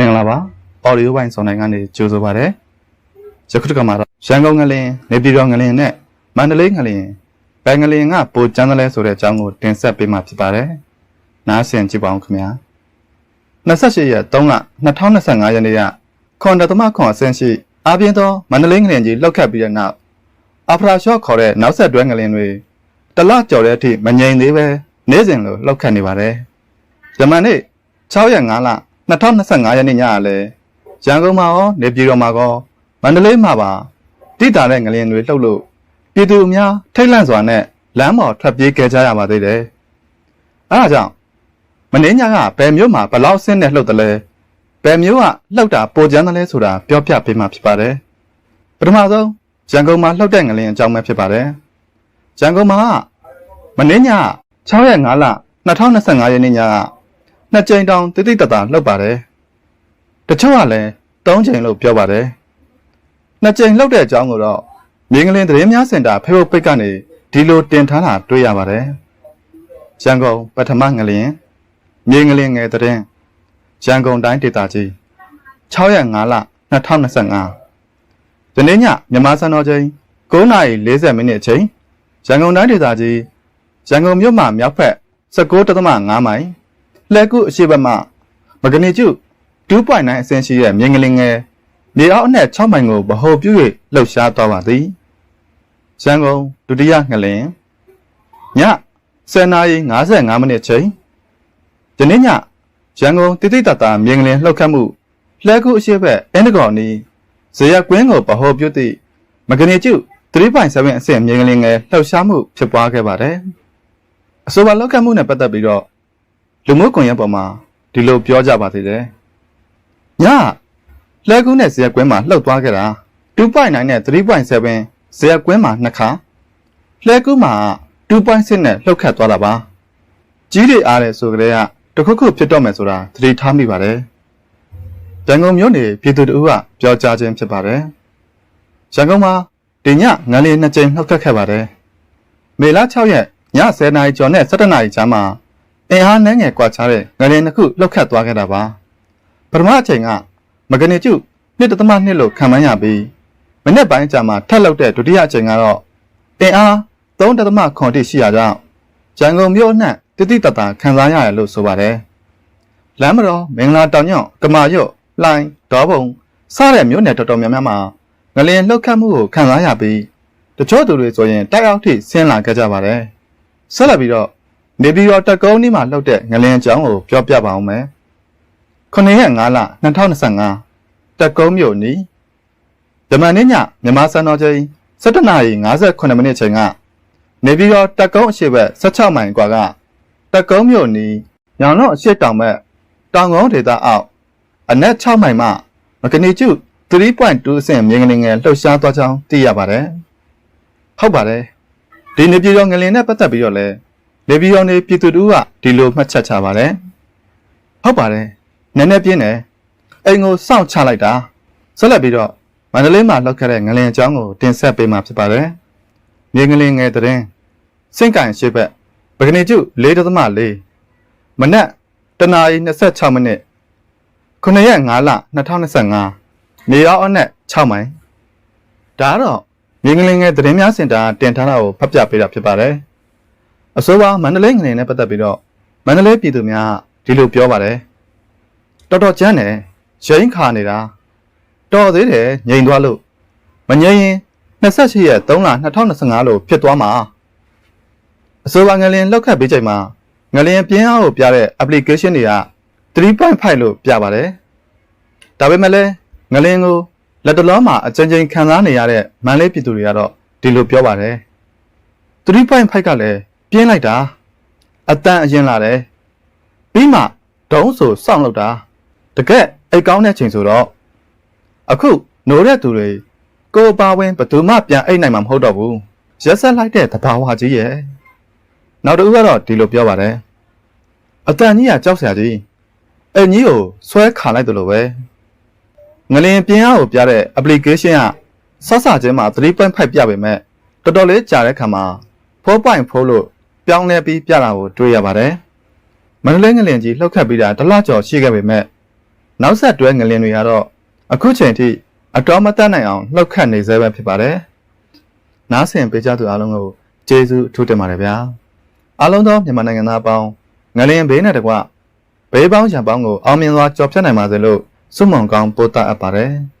မင်္ဂလာပါအော်ဒီယိုပိုင်းဆောင်တိုင်းကနေကြိုဆိုပါရစေယခုတစ်ခါမှာတော့ရန်ကုန်ငလင်နေပြည်တော်ငလင်နဲ့မန္တလေးငလင်ဘယ်ငလင်ကပိုကျန်းတယ်လဲဆိုတဲ့အကြောင်းကိုတင်ဆက်ပေးမှာဖြစ်ပါတယ်နားဆင်ကြည့်ပါအောင်ခင်ဗျာ28ရက်3လ2025ရက်နေ့ကခွန်တသမခွန်အဆင့်ရှိအပြင်းသောမန္တလေးငလင်ကြီးလောက်ခတ်ပြီးတဲ့နောက်အဖရာရှော့ခေါ်တဲ့နောက်ဆက်တွဲငလင်တွေတလကြော်တဲ့အထိမငြိမ်သေးပဲနေ့စဉ်လိုလောက်ခတ်နေပါတယ်ဂျမန်နေ့6ရက်5လ 2025ရက်နေ့ညကလည်းရန်ကုန်မှာရောနေပြည်တော်မှာရောမန္တလေးမှာပါတိတာတဲ့ငလျင်တွေလှုပ်လို့ပြည်သူအများထိတ်လန့်စွာနဲ့လမ်းပေါ်ထွက်ပြေးခဲ့ကြရပါသေးတယ်။အဲဒါကြောင့်မင်းညကဘယ်မျိုးမှာဘလောက်ဆင်းနဲ့လှုပ်တယ်လဲဘယ်မျိုးကလှုပ်တာပိုကျန်းတယ်လဲဆိုတာပြောပြပေးမှာဖြစ်ပါတယ်။ပထမဆုံးရန်ကုန်မှာလှုပ်တဲ့ငလျင်အကြောင်းပဲဖြစ်ပါတယ်။ရန်ကုန်မှာမင်းည6ရက်5လ2025ရက်နေ့ညက နှစ်ကြိမ်တောင်တိတိတတ်တာလှုပ်ပါတယ်။တချို့ကလည်း၃ကြိမ်လို့ပြောပါတယ်။နှစ်ကြိမ်လှုပ်တဲ့အကြောင်းကိုတော့မြင်းကလင်းသတင်းများစင်တာ Facebook ကနေဒီလိုတင်ထားတာတွေ့ရပါတယ်။ရန်ကုန်ပထမငလျင်မြင်းကလင်းငယ်သတင်းရန်ကုန်တိုင်းဒေသကြီး6ရက်5လ2025ဒီနေ့ညမြန်မာစံတော်ချိန်9:40မိနစ်အချိန်ရန်ကုန်တိုင်းဒေသကြီးရန်ကုန်မြို့မှာမြောက်ဘက်19.5မိုင် လက်ကုအရှိဘက်မှမဂနီကျု2.9အဆင့်ရှိတဲ့မြင်းကလေးငယ်မြေအောက်အနက်6မိုင်ကိုဗဟိုပြု၍လှုပ်ရှားသွားပါသည်ရန်ကုန်ဒုတိယငလင်ည10:55မိနစ်ချိန်ဒီနေ့ညရန်ကုန်တိတိတတာမြင်းကလေးလှုပ်ခတ်မှုလက်ကုအရှိဘက်အင်းတကော်နီဇေယကွင်းကိုဗဟိုပြုသည့်မဂနီကျု3.7အဆင့်မြင်းကလေးငယ်လှုပ်ရှားမှုဖြစ်ပွားခဲ့ပါတယ်အဆိုပါလှုပ်ခတ်မှုနဲ့ပတ်သက်ပြီးတော့ လူမှုကွန်ရက်ပေါ်မှာဒီလိုပြောကြပါသေးတယ်။ညလှဲကူးနဲ့ဇရက်ကွင်းမှာလှုပ်သွားခဲ့တာ2.9နဲ့3.7ဇရက်ကွင်းမှာနှစ်ခါလှဲကူးမှာ2.6နဲ့လှုပ်ခတ်သွားတာပါ။ကြီးတွေအားတယ်ဆိုကြတဲ့ကတခုခုဖြစ်တော့မယ်ဆိုတာသတိထားမိပါတယ်။ရန်ကုန်မြို့နေပြည်သူတို့ကပြောကြားခြင်းဖြစ်ပါတယ်။ရန်ကုန်မှာဒီညငလျင်နှစ်ကြိမ်လှုပ်ခတ်ခဲ့ပါတယ်။မေလ6ရက်ည10:00နာရီကျော်နဲ့17:00နာရီကြားမှာ အင်အားနှဲငယ်ကွာခြားတဲ့ငလင်တစ်ခုလှုပ်ခတ်သွားခဲ့တာပါပထမအချိန်ကမဂနေကျုနှစ်တသမနှစ်လို့ခံမှန်းရပြီးမနေ့ပိုင်းကြာမှာထပ်လှုပ်တဲ့ဒုတိယအချိန်ကတော့အင်အား3တသမခွန်တိရှိရာကြောင့်ရန်ကုန်မြို့အနှံ့တိတိတတ်တာခံစားရတယ်လို့ဆိုပါတယ်လမ်းမတော်မင်္ဂလာတောင်ညွန့်ကမာရွတ်လှိုင်းဒေါဘုံစတဲ့မြို့နယ်တော်တော်များများမှာငလင်လှုပ်ခတ်မှုကိုခံစားရပြီးတချို့သူတွေဆိုရင်တိုက်အောက်ထိဆင်းလာကြကြပါတယ်ဆက်လက်ပြီးတော့ နေပြည်တော်တက်ကုန်းนี่မှာလှုပ်တဲ့ငလင်အကြောင်းကိုပြောပြပါအောင်မယ်။9ရက်5လ2025တက်ကုန်းမြို့နီးဓမ္မနေ့ညမြန်မာစံတော်ချိန်17:58မိနစ်ချိန်ကနေပြည်တော်တက်ကုန်းအရှိတ်16မိုင်ကွာကတက်ကုန်းမြို့နီးညောင်လုံးအရှိတ်တောင်ဘက်တောင်ကုန်းဒေသအောက်အနက်6မိုင်မှမကနီကျု3.2အဆင့်မြင်းငလင်ငယ်လှုပ်ရှားသွားကြောင်းသိရပါတယ်။ဟုတ်ပါတယ်။ဒီနေပြည်တော်ငလင်နဲ့ပတ်သက်ပြီးတော့လည်း နေပြည်တော်နေပြည်သူတို့ကဒီလိုမှတ်ချက်ချပါတယ်ဟုတ်ပါတယ်နည်းနည်းပြင်းတယ်အိမ်ကိုစောင့်ချလိုက်တာဆက်လက်ပြီးတော့မန္တလေးမှာလောက်ခဲ့တဲ့ငလင်အကြောင်းကိုတင်ဆက်ပေးမှာဖြစ်ပါတယ်မြေငလင်ငယ်တဲ့စင့်ကန်ရှိဘက်ပကနေကျု4.4မနက်တနာရီ26မိနစ်9ရက်5လ2025နေရောက်အနက်6မိုင်ဒါကတော့မြေငလင်ငယ်သတင်းများစင်တာတင်ထားတာကိုဖတ်ပြပေးတာဖြစ်ပါတယ် အဆိုပါမန္တလေးငလင်နဲ့ပတ်သက်ပြီးတော့မန္တလေးပြည်သူများဒီလိုပြောပါတယ်တော်တော်ကြမ်းတယ်ရိမ့်ခါနေတာတော်သေးတယ်ငြိမ်သွားလို့မငြိမ်ရင်28ရက်3လ2025လို့ဖြစ်သွားမှာအဆိုပါငလင်လောက်ခတ်ပေးချိန်မှာငလင်ပြင်းအားကိုပြတဲ့ application တွေက3.5လို့ပြပါတယ်ဒါပေမဲ့လည်းငလင်ကိုလက်တလုံးမှာအကြိမ်ကြိမ်ခံစားနေရတဲ့မန္တလေးပြည်သူတွေကတော့ဒီလိုပြောပါတယ်3.5ကလည်း ပြင်းလိုက်တာအတန်အရင်လာတယ်ပြီးမှဒုံးဆိုစောင့်လောက်တာတကက်အိတ်ကောင်းတဲ့ချိန်ဆိုတော့အခုနိုးတဲ့သူတွေကိုယ်ပါဝင်ဘယ်သူမှပြန်အိတ်နိုင်မှာမဟုတ်တော့ဘူးရက်ဆက်လိုက်တဲ့သဘာဝကြီးရဲ့နောက်တစ်ဦးကတော့ဒီလိုပြောပါတယ်အတန်ကြီးကကြောက်စရာကြီးအကြီးကိုဆွဲခါလိုက်တယ်လို့ပဲငလင်ပြင်းအားကိုပြတဲ့ application ကဆော့ဆာချင်းမှာ3.5ပြပေမဲ့တော်တော်လေးကြာတဲ့ခါမှာ4.4လို့ ပြောင်းလဲပြီးပြတာကိုတွေ့ရပါတယ်။မန္တလေးငလင်ကြီးလှုပ်ခတ်ပြီးတာတစ်လကျော်ရှိခဲ့ပေမဲ့နောက်ဆက်တွဲငလင်တွေကတော့အခုချိန်ထိအတော်မတတ်နိုင်အောင်လှုပ်ခတ်နေသေးပဲဖြစ်ပါတယ်။နားဆင်ပေးကြသူအားလုံးကိုကျေးဇူးအထူးတင်ပါတယ်ဗျာ။အားလုံးသောမြန်မာနိုင်ငံသားအပေါင်းငလင်ဘေးနဲ့တကွဘေးပေါင်းရံပေါင်းကိုအောင်မြင်စွာကြော်ဖြတ်နိုင်ပါစေလို့ဆုမွန်ကောင်းပို့သအပ်ပါတယ်။